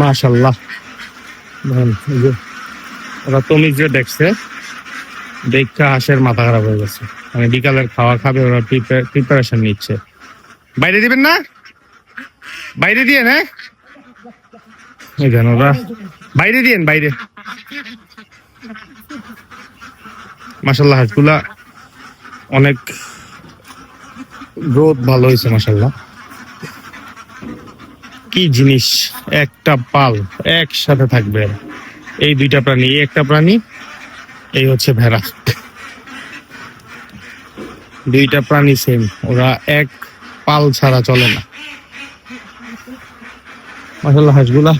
মাশাল্লাহ। ওরা যে দেখছে, দেখা হাঁসের মাথা খারাপ হয়ে গেছে। মানে বিকালের খাওয়া খাবে, ওরা প্রিপারেশন নিচ্ছে। বাইরে দিবেন না? বাইরে দিয়ে না। এই ওরা, বাইরে দিয়েন বাইরে। মাসাল্লাহ হাঁসগুলা অনেক গ্রোথ ভালো হয়েছে মাসাল্লাহ কি জিনিস? একটা পাল একসাথে থাকবে। এই দুইটা প্রাণী, এই একটা প্রাণী, এই হচ্ছে ভেড়া। দুইটা প্রাণী সেম ওরা এক পাল ছাড়া চলে না। মাসাল্লাহ হাঁসগুলা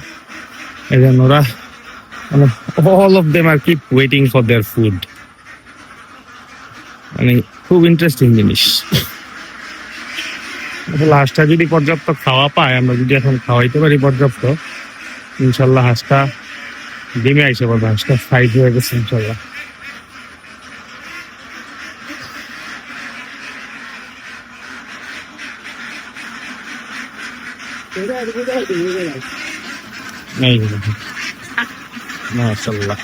এই জন্য ওরা মানে all of them are keep waiting for their food মানে খুব ইন্টারেস্টিং জিনিস। হাঁসটা যদি পর্যাপ্ত খাওয়া পায়, আমরা যদি এখন খাওয়াইতে পারি পর্যাপ্ত, ইনশাল্লাহ হাঁসটা ডিমে আইসে পারবে হাঁসটা সাইজ হয়ে গেছে ইনশাল্লাহ। মাশাল্লাহ।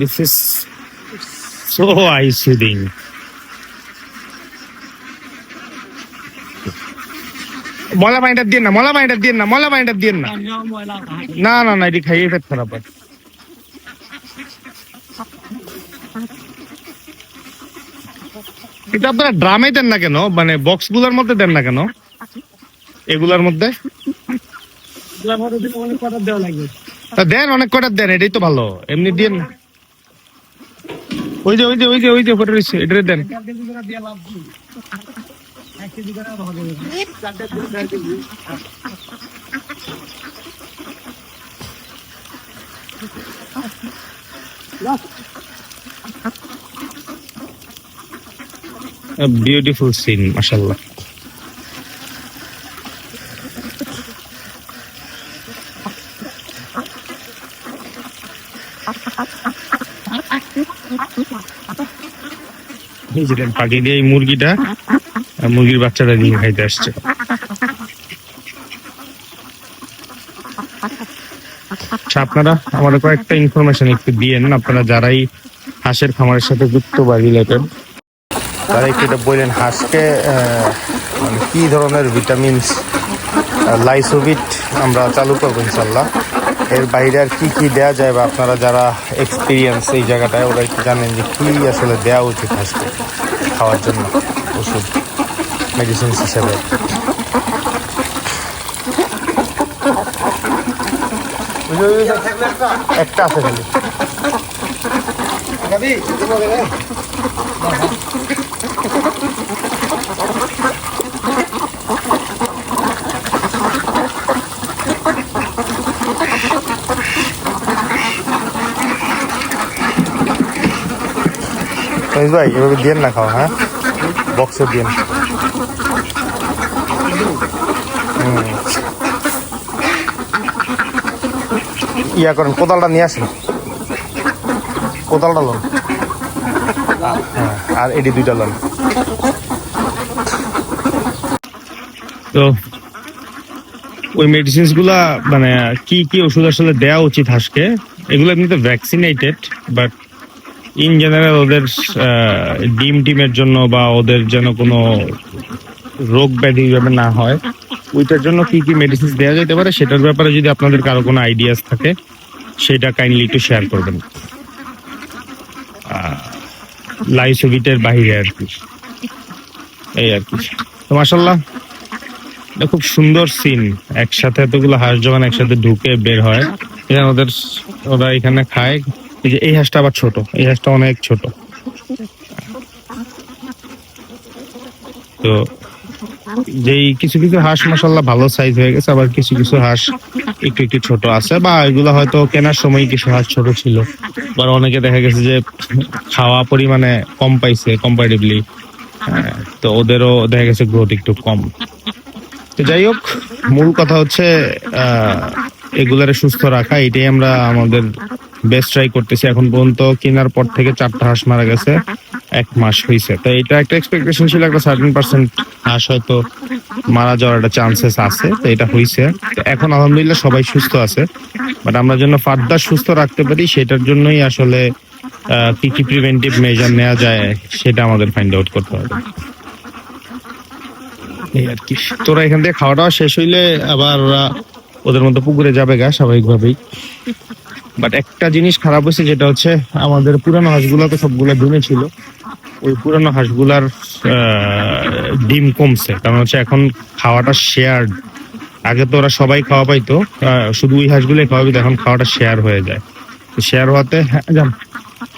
দিস ইজ সো আই মলা পানিটা দিয়ে না, মলা পানিটা দিয়ে না, মলা পানিটা দিয়ে না। না না না এটি খাইয়ে পেট খারাপ হয় এটা আপনারা ড্রামে দেন না কেন? মানে বক্সগুলার মধ্যে দেন না কেন? এগুলার মধ্যে? তা দেন, অনেক কটা দেন, এটাই তো ভালো। এমনি দিয়ে না। ওই যে ওই যে ওই যে ওই যে রয়েছে এটা দেন। বিউটিফুল সিন দেন, পাখি দিয়ে এই মুরগিটা মুরগির বাচ্চাটা দিয়ে খাইতে আসছে। আচ্ছা আপনারা আমার কয়েকটা ইনফরমেশন একটু দিয়েন, আপনারা যারাই হাঁসের খামারের সাথে যুক্ত বা রিলেটেড তারা একটু এটা বললেন, হাঁসকে মানে কি ধরনের ভিটামিনস লাইসোভিট আমরা চালু করব ইনশাল্লাহ এর বাইরে আর কি কি দেওয়া যায় বা আপনারা যারা এক্সপিরিয়েন্স এই জায়গাটায়, ওরা একটু জানেন যে কি আসলে দেওয়া উচিত হাঁসকে খাওয়ার জন্য ওষুধ। মেডিসিন হিসেবে একটা আছে খালি। রমেশ ভাই এভাবে দিয়েন না খাওয়া হ্যাঁ? বক্সে দিয়েন। হুম। ইয়া করেন কোদালটা নিয়ে আসেন। কোদালটা লোন। হ্যাঁ আর এডি দুইটা লোন। তো ওই মেডিসিনসগুলা মানে কি কি ওষুধ আসলে দেওয়া উচিত হাঁসকে? এগুলো এমনিতে ভ্যাকসিনেটেড বাট ইন জেনারেল ওদের ডিম টিমের জন্য বা ওদের যেন কোনো রোগ ব্যাধি যাতে না হয়, ওইটার জন্য কি কি মেডিসিন দেওয়া যেতে পারে সেটার ব্যাপারে যদি আপনাদের কারও কোনো আইডিয়াস থাকে, সেটা কাইন্ডলি একটু শেয়ার করবেন। লাইসোভিটের বাহিরে আর কি। এই আর কি। তো মাসাল্লাহ এটা খুব সুন্দর সিন একসাথে এতগুলো হাঁস যখন একসাথে ঢুকে বের হয় এখানে ওদের, ওরা এখানে খায়। এই যে, এই হাঁসটা আবার ছোট, এই হাঁসটা অনেক ছোট। তো কিছু কিছু হাঁস ভালো সাইজ হয়ে গেছে, আবার কিছু কিছু হাঁস একটু একটু ছোট আছে বা এগুলো হয়তো কেনার সময় কিছু হাঁস ছোট ছিল। আবার অনেকে দেখা গেছে যে খাওয়া পরিমাণে কম পাইছে কম্পারেটিভলি তো ওদেরও দেখা গেছে গ্রোথ একটু কম। তো যাই হোক, মূল কথা হচ্ছে এগুলারে সুস্থ রাখা। এটাই আমরা আমাদের বেস্ট ট্রাই করতেছি। এখন পর্যন্ত কেনার পর থেকে চারটা হাঁস মারা গেছে। এক মাস হয়েছে তো এটা একটা এক্সপেকটেশন ছিল, একটা সার্টেন পার্সেন্ট হাঁস হয়তো মারা যাওয়ার একটা চান্সেস আছে, তো এটা হয়েছে এখন আলহামদুলিল্লাহ সবাই সুস্থ আছে। বাট আমরা যেন ফার্দার সুস্থ রাখতে পারি, সেটার জন্যই আসলে কি কি প্রিভেন্টিভ মেজার নেওয়া যায়, সেটা আমাদের ফাইন্ড আউট করতে হবে। এই আর কি। তোরা এখান থেকে খাওয়া দাওয়া শেষ হইলে আবার ওদের মধ্যে পুকুরে যাবে গা, স্বাভাবিকভাবেই। বাট একটা জিনিস খারাপ হয়েছে যেটা হচ্ছে আমাদের পুরানো হাঁসগুলো তো সবগুলো ডিমে ছিল। ওই পুরানো হাঁসগুলার ডিম কমছে। কারণ হচ্ছে এখন খাওয়াটা শেয়ার আগে তো ওরা সবাই খাওয়া পাইতো শুধু ওই হাঁসগুলোই খাওয়াবি তো এখন খাওয়াটা শেয়ার হয়ে যায়। শেয়ার হওয়াতে হ্যাঁ,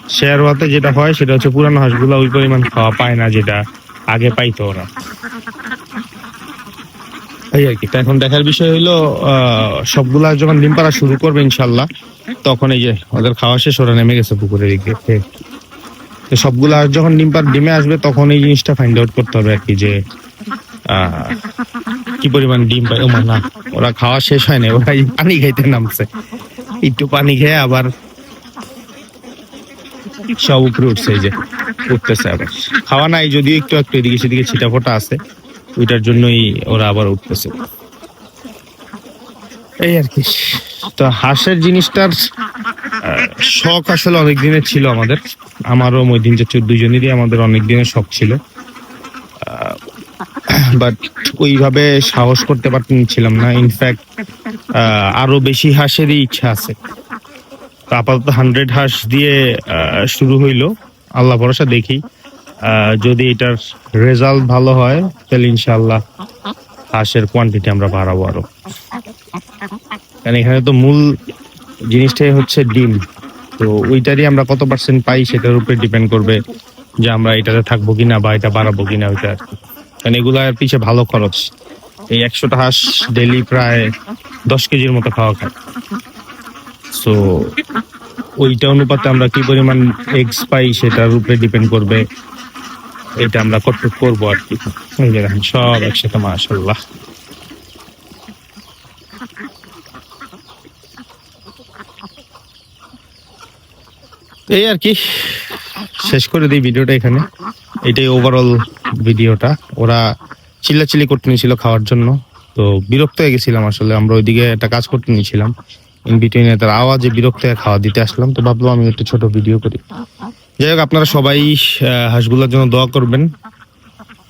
শেয়ার হওয়াতে যেটা হয় সেটা হচ্ছে পুরানো হাঁসগুলো ওই পরিমাণ খাওয়া পায় না যেটা আগে পাইতো ওরা। এই আর কি। এখন দেখার বিষয় আহ, সবগুলা যখন ডিম পাড়া শুরু করবে ইনশাল্লাহ তখন এই যে ওদের খাওয়া শেষ ওরা নেমে গেছে পুকুরের দিকে। তো সবগুলা যখন ডিম পাড়া ডিমে আসবে, তখন এই জিনিসটা ফাইন্ড আউট করতে হবে আর কি যে কি পরিমাণ ডিম পায়। ও না, ওরা খাওয়া শেষ হয় না ওরা পানি খাইতে নামছে। একটু পানি খেয়ে আবার সব উপরে উঠছে, এই যে, উঠতেছে আবার। খাওয়া নাই, যদিও একটু একটু এদিকে সেদিকে ছিটা ফোটা আছে, ওইটার জন্যই ওরা আবার উঠতেছে। এই আর কি। তো হাঁসের জিনিসটার শখ আসলে অনেক দিনের ছিল আমাদের। আমারও ওই দিন যে দুজনেরই আমাদের অনেক দিনের শখ ছিল। বাট ওইভাবে সাহস করতে পারছিলাম না। ইনফ্যাক্ট আরও বেশি হাঁসেরই ইচ্ছা আছে। আপাতত হান্ড্রেড হাঁস দিয়ে শুরু হইল। আল্লাহ ভরসা, দেখি যদি এটার রেজাল্ট ভালো হয়, তাহলে ইনশাল্লাহ হাঁসের কোয়ান্টিটি আমরা বাড়াবো আরও। কারণ এখানে তো মূল জিনিসটাই হচ্ছে ডিম। তো ওইটারই আমরা কত পার্সেন্ট পাই সেটার উপরে ডিপেন্ড করবে যে আমরা এটাতে থাকব কিনা বা এটা বাড়াবো কিনা ওইটা। আর কি। আর এগুলার পিছে ভালো খরচ। এই একশোটা হাঁস ডেলি প্রায় দশ কেজির মতো খাওয়া খায়। সো ওইটা অনুপাতে আমরা কি পরিমাণ এগস পাই সেটার উপরে ডিপেন্ড করবে। এটা আমরা কত করব আর কি। সব একসাথে মাশাল্লাহ এই আর কি, শেষ করে দিই ভিডিওটা এখানে। এটাই ওভারঅল ভিডিওটা। ওরা চিল্লাচিল্লি করতে নিয়েছিল খাওয়ার জন্য। তো বিরক্ত হয়ে গেছিলাম আসলে, আমরা ওইদিকে একটা কাজ করতে নিয়েছিলাম। ইন বিটুইনে তার আওয়াজে বিরক্ত হয়ে খাওয়া দিতে আসলাম, তো ভাবলাম আমি একটু ছোট ভিডিও করি। যাই হোক, আপনারা সবাই হাঁসগুলোর জন্য দোয়া করবেন।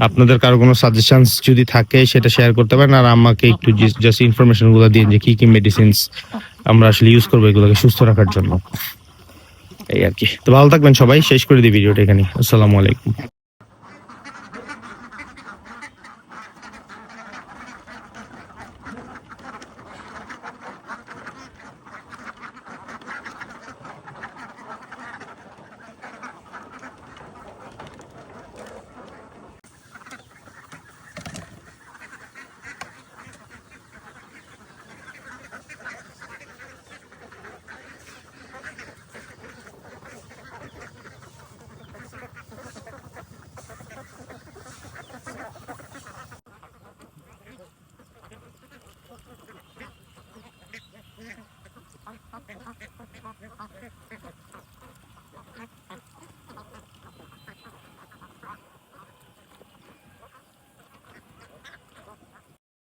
আপনাদের কারও কোনো সাজেশনস যদি থাকে, সেটা শেয়ার করতে পারেন। আর আমাকে একটু জাস্ট ইনফরমেশনগুলো দিন যে কী কী মেডিসিনস আমরা আসলে ইউজ করব এগুলোকে সুস্থ রাখার জন্য। এই আর কি। তো ভালো থাকবেন সবাই শেষ করে দিই ভিডিওটা এখানে আসসালামু আলাইকুম।